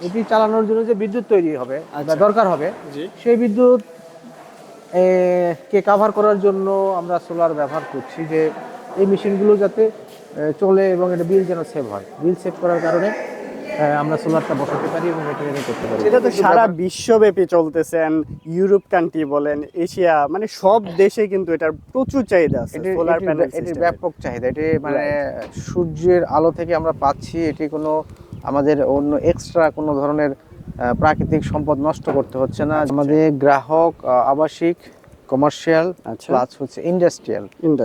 এটি চালানোর জন্য যে বিদ্যুৎ তৈরি হবে আচ্ছা। দরকার হবে সেই বিদ্যুৎ কে কাভার করার জন্য আমরা সোলার ব্যবহার করছি যে এই মেশিনগুলো যাতে চলে এবং এটা বিল যেন সেভ হয়। বিল সেভ করার কারণে আমরা সোলারটা বসাতে পারি এবং এটা যেন করতে পারি। এটা তো সারা বিশ্বব্যাপী চলতেছে ইউরোপ কান্ট্রি বলেন এশিয়া মানে সব দেশে কিন্তু এটার প্রচুর চাহিদা আছে এটি- সোলার প্যানেল এটির ব্যাপক চাহিদা। এটি মানে সূর্যের আলো থেকে আমরা পাচ্ছি এটি কোনো আমাদের অন্য এক্সট্রা কোনো ধরনের প্রাকৃতিক সম্পদ নষ্ট করতে হচ্ছে না। আমাদের গ্রাহক আবাসিক কমার্শিয়াল আচ্ছা। প্লাস হচ্ছে ইন্ডাস্ট্রিয়াল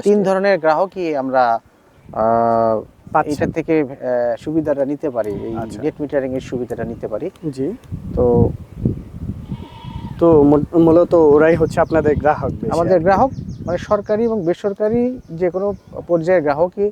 তিন ধরনের গ্রাহকই আমরা এটা থেকে সুবিধাটা নিতে পারি। এই আচ্ছা। নেট মিটারিং এর সুবিধাটা নিতে পারি। জি। তো তো মূলত ওরাই হচ্ছে আপনাদের গ্রাহক আমাদের গ্রাহক মানে সরকারি এবং বেসরকারি যে কোনো পর্যায়ের গ্রাহকই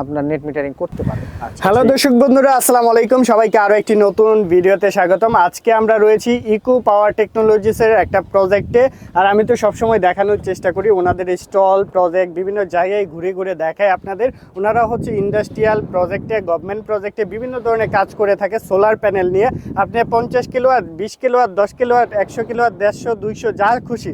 আপনার নেট মিটারিং করতে পারে। হ্যালো দর্শক বন্ধুরা আসসালামু আলাইকুম। সবাইকে আরও একটি নতুন ভিডিওতে স্বাগতম। আজকে আমরা রয়েছি ইকো পাওয়ার টেকনোলজিসের একটা প্রজেক্টে আর আমি তো সবসময় দেখানোর চেষ্টা করি। ওনাদের স্টল প্রজেক্ট বিভিন্ন জায়গায় ঘুরে ঘুরে দেখায় আপনাদের। ওনারা হচ্ছে ইন্ডাস্ট্রিয়াল প্রজেক্টে গভর্নমেন্ট প্রজেক্টে বিভিন্ন ধরনের কাজ করে থাকে সোলার প্যানেল নিয়ে। আপনি পঞ্চাশ কিলো আর বিশ কিলো আর দশ কিলো আর একশো কিলো আর দেড়শো দুইশো যা খুশি।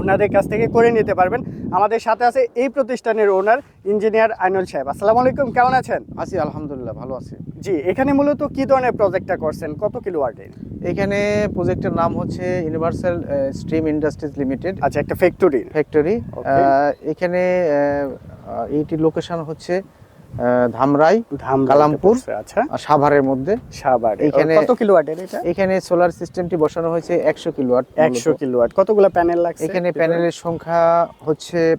ওনাদের কাছ থেকে করে নিতে পারবেন। আমাদের সাথে আছে এই প্রতিষ্ঠানের ওনার ইঞ্জিনিয়ার আইনুল সাহেব। আসসালামু আলাইকুম কেমন আছেন? আছি আলহামদুলিল্লাহ ভালো আছি। জি এখানে মূলত কি ধরনের প্রজেক্টটা করছেন? কত কিলো ওয়াটের এখানে প্রজেক্টের নাম হচ্ছে ইউনিভার্সাল স্ট্রিম ইন্ডাস্ট্রিজ লিমিটেড আচ্ছা একটা ফ্যাক্টরি ফ্যাক্টরি. এখানে এইটির লোকেশন হচ্ছে ধামরাই কালামপুর। আচ্ছা। সাভারের মধ্যে। সাবার এখানে- কত কিলো ওয়াটের এটা? এখানে সোলার সিস্টেমটি বসানো হয়েছে একশো কিলোয়াট একশো কিলো ওয়াট কতগুলো প্যানেল লাগছে? এখানে প্যানেলের সংখ্যা হচ্ছে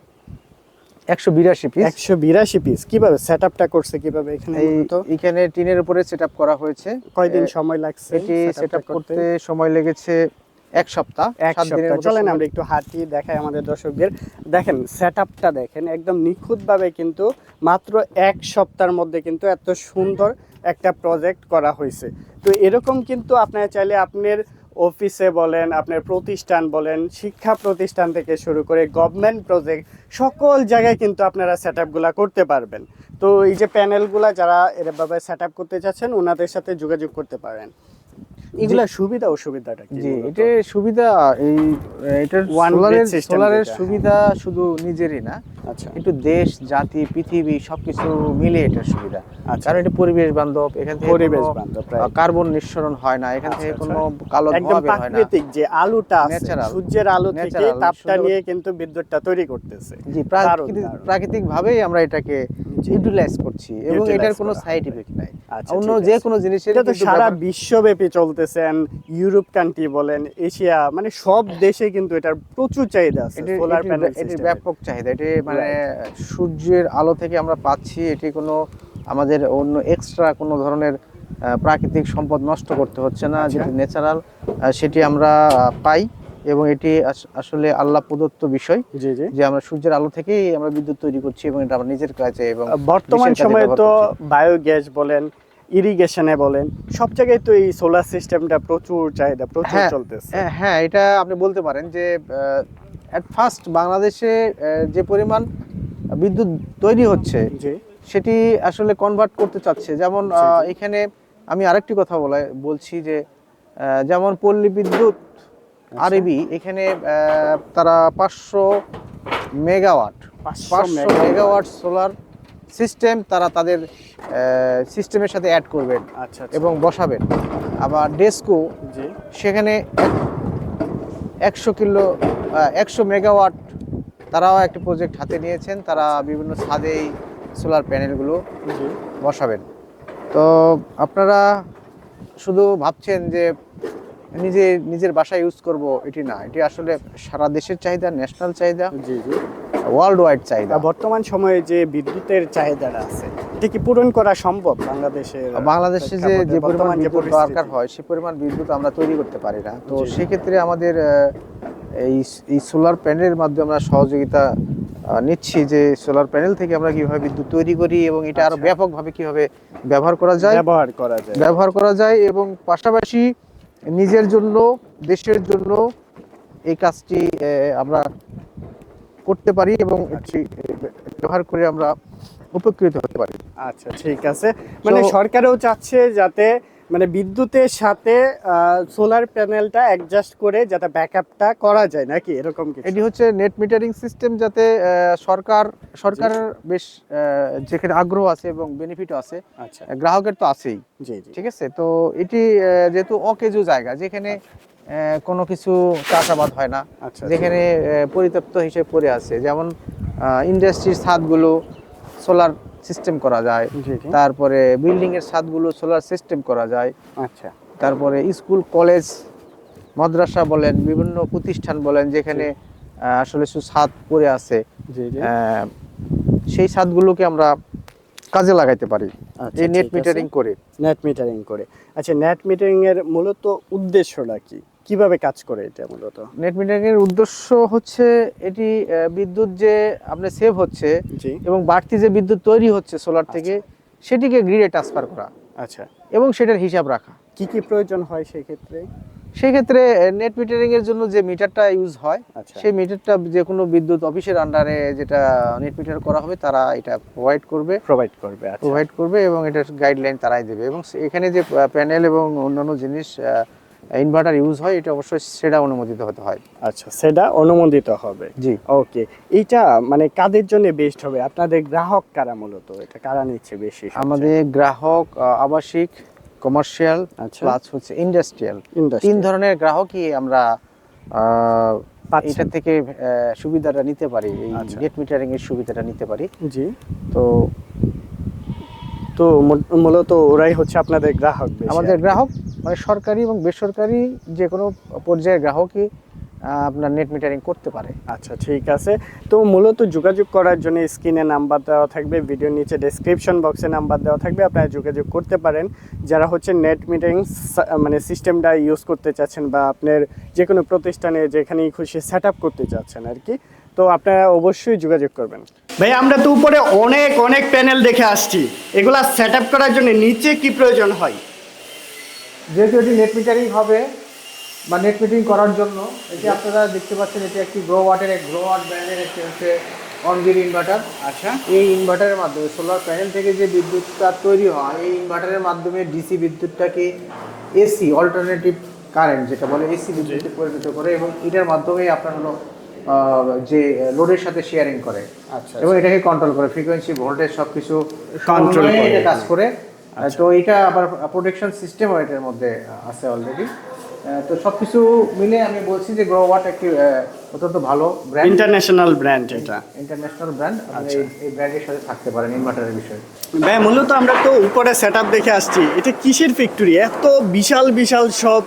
একশো বিরাশি পিস একশো বিরাশি পিস কীভাবে সেট আপটা করছে কীভাবে এখানে মূলত? এখানে টিনের উপরে সেট করা হয়েছে। কয়দিন সময় লাগছে এটি সেট টা করতে সময় লেগেছে এক সপ্তাহ এক সপ্তাহ। চলেন আমরা একটু হাঁটি দেখাই আমাদের দর্শকদের। দেখেন সেট দেখেন একদম নিখুঁতভাবে কিন্তু মাত্র এক সপ্তাহের মধ্যে কিন্তু এত সুন্দর একটা প্রজেক্ট করা হয়েছে। তো এরকম কিন্তু আপনারা চাইলে আপনার অফিসে বলেন আপনার প্রতিষ্ঠান বলেন শিক্ষা প্রতিষ্ঠান থেকে শুরু করে গভর্নমেন্ট প্রজেক্ট সকল জায়গায় কিন্তু আপনারা সেট করতে পারবেন। তো এই যে প্যানেলগুলা যারা এরভাবে সেট আপ করতে চাচ্ছেন ওনাদের সাথে যোগাযোগ করতে পারেন। এগুলা সুবিধা অসুবিধাটা জি মূলত? সুবিধা এই এটার সোলারের সোলারের সুবিধা শুধু নিজেরই না আচ্ছা। একটু দেশ জাতি পৃথিবী সবকিছু মিলে এটার সুবিধা। আচ্ছা। কারণ এটা পরিবেশ বান্ধব এখান থেকে পরিবেশ বান্ধব কার্বন নিঃসরণ হয় না এখান আচ্ছা, থেকে আচ্ছা। কোনো কালো ধোঁয়া বের হয় না। প্রাকৃতিক যে আলোটা সূর্যের আলো থেকে তাপটা নিয়ে কিন্তু বিদ্যুৎটা তৈরি করতেছে। জি প্রাকৃতিক। ভাবেই আমরা এটাকে ইউটিলাইজ করছি এবং এটার কোনো সাইড ইফেক্ট নাই। অন্য যে কোনো জিনিসের এটা তো সারা বিশ্বব্যাপী চলতেছে ইউরোপ কান্ট্রি বলেন এশিয়া মানে সব দেশে কিন্তু এটার প্রচুর চাহিদা আছে সোলার প্যানেল এটির ব্যাপক চাহিদা এটি মানে সূর্যের আলো থেকে আমরা পাচ্ছি এটি কোনো আমাদের অন্য এক্সট্রা কোনো ধরনের প্রাকৃতিক সম্পদ নষ্ট করতে হচ্ছে না আচ্ছা। যেটি ন্যাচারাল সেটি আমরা পাই। এবং এটি আস- আসলে আল্লাহ প্রদত্ত বিষয় যে আমরা সূর্যের আলো থেকেই আমরা বিদ্যুৎ তৈরি করছি এবং এটা আমরা নিজের কাছে এবং বর্তমান সময়ে তো। বায়োগ্যাস বলেন ইরিগেশনে বলেন সব জায়গায় তো এই সোলার সিস্টেমটা প্রচুর চাহিদা প্রচুর হ্যাঁ, চলতেছে হ্যাঁ, হ্যাঁ এটা আপনি বলতে পারেন যে অ্যাট ফার্স্ট বাংলাদেশে যে পরিমাণ বিদ্যুৎ তৈরি হচ্ছে সেটি আসলে কনভার্ট করতে চাচ্ছে যেমন এখানে আমি আরেকটি কথা বলে বলছি যে যেমন পল্লী বিদ্যুৎ। আরবি এখানে তারা পাঁচশো মেগাওয়াট পাঁচশো মেগাওয়াট। সোলার সিস্টেম তারা তাদের সিস্টেমের সাথে অ্যাড করবেন আচ্ছা আচ্ছা। এবং বসাবেন। আবার ডেস্কো সেখানে একশো কিলো একশো মেগাওয়াট তারাও একটি প্রজেক্ট হাতে নিয়েছেন। তারা বিভিন্ন ছাদেই সোলার প্যানেলগুলো বসাবেন। তো আপনারা শুধু ভাবছেন যে নিজে নিজের বাসায় ইউজ করব এটি না। এটি আসলে সারা দেশের চাহিদা ন্যাশনাল চাহিদা জি জি। ওয়ার্ল্ড ওয়াইড চাহিদা বর্তমান সময়ে যে বিদ্যুতের চাহিদাটা আছে এটা কি পূরণ করা সম্ভব বাংলাদেশে বাংলাদেশে যে যে পরিমাণ বিদ্যুৎ দরকার হয় সে পরিমাণ বিদ্যুৎ আমরা তৈরি করতে পারি না। তো। সেক্ষেত্রে আমাদের এই এই সোলার প্যানেলের মাধ্যমে আমরা সহযোগিতা নিচ্ছি যে সোলার প্যানেল থেকে আমরা কীভাবে বিদ্যুৎ তৈরি করি এবং এটা আরও আচ্ছা। ব্যাপকভাবে কীভাবে ব্যবহার করা যায়। ব্যবহার করা যায়। ব্যবহার করা যায় এবং পাশাপাশি নিজের জন্য দেশের জন্য এই কাজটি আহ, আমরা করতে পারি এবং ব্যবহার করে আমরা উপকৃত হতে পারি। আচ্ছা ঠিক আছে। মানে সরকারও চাচ্ছে যাতে মানে বিদ্যুতের সাথে সোলার প্যানেলটা অ্যাডজাস্ট করে যাতে ব্যাকআপটা করা যায় নাকি? এরকম কিছু। এটি হচ্ছে নেট মিটারিং সিস্টেম যাতে সরকার সরকারের বেশ যেখানে আগ্রহ আছে এবং বেনিফিটও আছে আচ্ছা। গ্রাহকের তো আছেই। জি জি। ঠিক আছে? তো এটি যেহেতু অকেজো জায়গা যেখানে কোনো কিছু চাষাবাদ হয় না আচ্ছা যেখানে আহ, পরিত্যক্ত হিসেবে পড়ে আছে। যেমন ইন্ডাস্ট্রির ছাদগুলো সোলার সিস্টেম করা যায়। তারপরে বিল্ডিং এর ছাদগুলো সোলার সিস্টেম করা যায়। আচ্ছা। তারপরে স্কুল কলেজ মাদ্রাসা বলেন বিভিন্ন প্রতিষ্ঠান বলেন যেখানে আসলে ছাদ পড়ে আছে। সেই ছাদগুলোকে আমরা কাজে লাগাইতে পারি। আচ্ছা, এই নেট মিটারিং করে। নেট মিটারিং করে। আচ্ছা নেট মিটারিং এর মূলত উদ্দেশ্যটা কি? কীভাবে কাজ করে এটা মূলত? নেট মিটারিং এর উদ্দেশ্য হচ্ছে এটি বিদ্যুৎ যে আপনার সেভ হচ্ছে এবং বাড়তি যে বিদ্যুৎ তৈরি হচ্ছে সোলার থেকে সেটিকে গ্রিডে ট্রান্সফার করা আচ্ছা। এবং সেটার হিসাব রাখা। কি কি প্রয়োজন হয় সেই ক্ষেত্রে? সেই ক্ষেত্রে নেট মিটারিং এর জন্য যে মিটারটা ইউজ হয় আচ্ছা। সেই মিটারটা যে কোনো বিদ্যুৎ অফিসের আন্ডারে যেটা নেট মিটার করা হবে তারা এটা প্রোভাইড করবে। প্রোভাইড করবে আচ্ছা। প্রোভাইড করবে এবং এটার গাইডলাইন তারাই দেবে। এবং এখানে যে প্যানেল এবং অন্যান্য জিনিস ইনভার্টার ইউজ হয় এটা অবশ্যই সেটা অনুমোদিত হতে হয়। আচ্ছা সেটা অনুমোদিত হবে। জি। ওকে এইটা মানে কাদের জন্য বেস্ট হবে? আপনাদের গ্রাহক কারা মূলত? এটা কারা নিচ্ছে বেশি আমাদের গ্রাহক আবাসিক কমার্শিয়াল আচ্ছা। প্লাস হচ্ছে ইন্ডাস্ট্রিয়াল তিন ধরনের গ্রাহকই আমরা এটা থেকে সুবিধাটা নিতে পারি এই আচ্ছা। নেট মিটারিং এর সুবিধাটা নিতে পারি। জি। তো তো মূলত ওরাই হচ্ছে আপনাদের গ্রাহক আমাদের গ্রাহক মানে সরকারি এবং বেসরকারি যে কোনো পর্যায়ের গ্রাহকই আপনার নেট মিটারিং করতে পারে। আচ্ছা ঠিক আছে। তো মূলত যোগাযোগ করার জন্য স্ক্রিনে নাম্বার দেওয়া থাকবে ভিডিওর নিচে ডেসক্রিপশন বক্সে নাম্বার দেওয়া থাকবে আপনারা যোগাযোগ করতে পারেন। যারা হচ্ছে নেট মিটারিং মানে সিস্টেমটা ইউজ করতে চাচ্ছেন বা আপনার যে কোনো প্রতিষ্ঠানে যেখানেই খুশি সেট আপ করতে চাচ্ছেন আর কি তো আপনারা অবশ্যই যোগাযোগ করবেন। ভাই আমরা তো উপরে অনেক অনেক প্যানেল দেখে আসছি। এগুলা সেট আপ করার জন্য নিচে কি প্রয়োজন হয়? যেহেতু এটি নেট মিটারিং হবে বা নেট মিটারিং করার জন্য এটি আপনারা দেখতে পাচ্ছেন এটি একটি গ্রো ওয়াটের এক গ্রো ওয়াট ব্র্যান্ডের একটি হচ্ছে অনগির ইনভার্টার আচ্ছা। এই ইনভার্টারের মাধ্যমে সোলার প্যানেল থেকে যে বিদ্যুৎটা তৈরি হয় এই ইনভার্টারের মাধ্যমে ডিসি বিদ্যুৎটাকে এসি অল্টারনেটিভ কারেন্ট যেটা বলে এসি বিদ্যুতে পরিণত করে এবং এটার মাধ্যমে আপনার হলো যে লোডের সাথে শেয়ারিং করে। আচ্ছা এবং এটাকে কন্ট্রোল করে ফ্রিকোয়েন্সি ভোল্টেজ সব কিছু Control করে। কাজ করে। তো এটা আবার প্রোটেকশন সিস্টেমও এটার মধ্যে আছে অলরেডি তো সবকিছু মিলে আমি বলছি যে গ্রো ওয়াট একটি অত্যন্ত ভালো ব্র্যান্ড ইন্টারন্যাশনাল ব্র্যান্ড এটা। ইন্টারন্যাশনাল ব্র্যান্ড এই এই ব্র্যান্ডের সাথে থাকতে পারেন ইনভার্টারের বিষয়ে। ভাই মূলত আমরা তো উপরে সেট দেখে আসছি। এটা কিসের ফ্যাক্টরি এত বিশাল বিশাল সব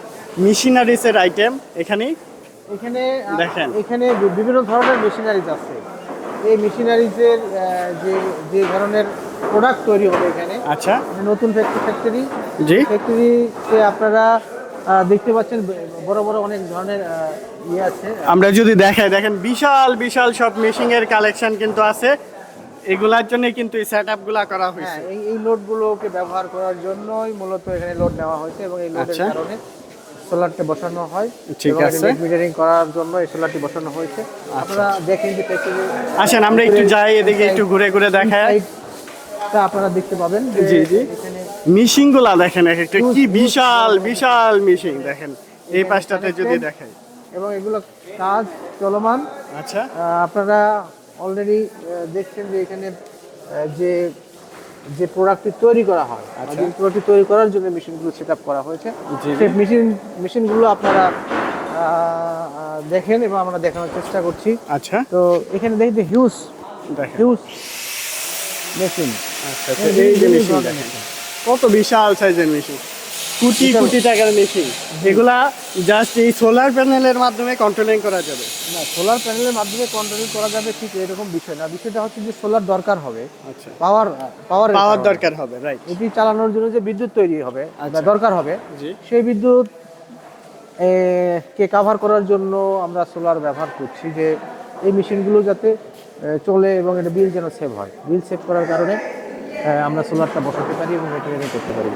মেশিনারিসের আইটেম এখানে। এখানে দেখেন। এখানে বিভিন্ন ধরনের মেশিনারিজ আছে। এই মেশিনারিজের যে যে ধরনের প্রোডাক্ট তৈরি হবে এখানে। আচ্ছা। নতুন ফ্যাক্টরি ফ্যাক্টরি জি। ফ্যাক্টরিতে আপনারা দেখতে পাচ্ছেন বড় বড় অনেক ধরনের ইয়ে আছে। আমরা যদি দেখাই দেখেন বিশাল বিশাল সব মেশিনের কালেকশন কিন্তু আছে। এগুলার জন্য কিন্তু এই সেটগুলা করা হ্যাঁ হয়েছে। এই এই লোডগুলোকে ব্যবহার করার জন্যই মূলত এখানে লোড নেওয়া হয়েছে এবং এই লোডের আচ্ছা। কারণে সোলারটা বসানো হয়। ঠিক আছে। metering করার জন্য এই সোলারটি বসানো হয়েছে। আপনারা দেখেন যে আসেন আমরা একটু যাই এদিকে একটু ঘুরে ঘুরে দেখাই। তা আপনারা দেখতে পাবেন জি, জি। এখানে মেশিনগুলা দেখেন এক একটা কি বিশাল বিশাল মেশিন দেখেন। এই পাশটাতে যদি দেখেন এবং এগুলো কাজ চলমান। আচ্ছা। আপনারা অলরেডি দেখছেন যে এখানে যে যে প্রোডাক্টটি তৈরি করা হয়। আচ্ছা। যে প্রোডাক্টটি তৈরি করার জন্য মেশিনগুলো সেট আপ করা হয়েছে। সেই মেশিন মেশিনগুলো আপনারা দেখেন এবং আমরা দেখানোর চেষ্টা করছি। আচ্ছা। তো এখানে দেখতে হিউজ দেখেন। হিউজ মেশিন আচ্ছা আচ্ছা, এই যে মেশিন দেখেন। কত বিশাল সাইজের মেশিন কোটি। কোটি টাকার মেশিন এগুলা জাস্ট এই সোলার প্যানেলের মাধ্যমে কন্ট্রোলিং করা যাবে। না সোলার প্যানেলের মাধ্যমে কন্ট্রোলিং করা যাবে ঠিক এরকম বিষয় না। বিষয়টা হচ্ছে যে সোলার দরকার হবে। আচ্ছা। পাওয়ার পাওয়ার পাওয়ার দরকার হবে রাইট এটি চালানোর জন্য যে বিদ্যুৎ তৈরি হবে আচ্ছা। দরকার হবে জি। সেই বিদ্যুৎ কে কাভার করার জন্য আমরা সোলার ব্যবহার করছি যে এই মেশিনগুলো যাতে চলে এবং এটা বিল যেন সেভ হয়। বিল সেভ করার কারণে আমরা সোলারটা বসাতে পারি এবং এটা করতে পারি।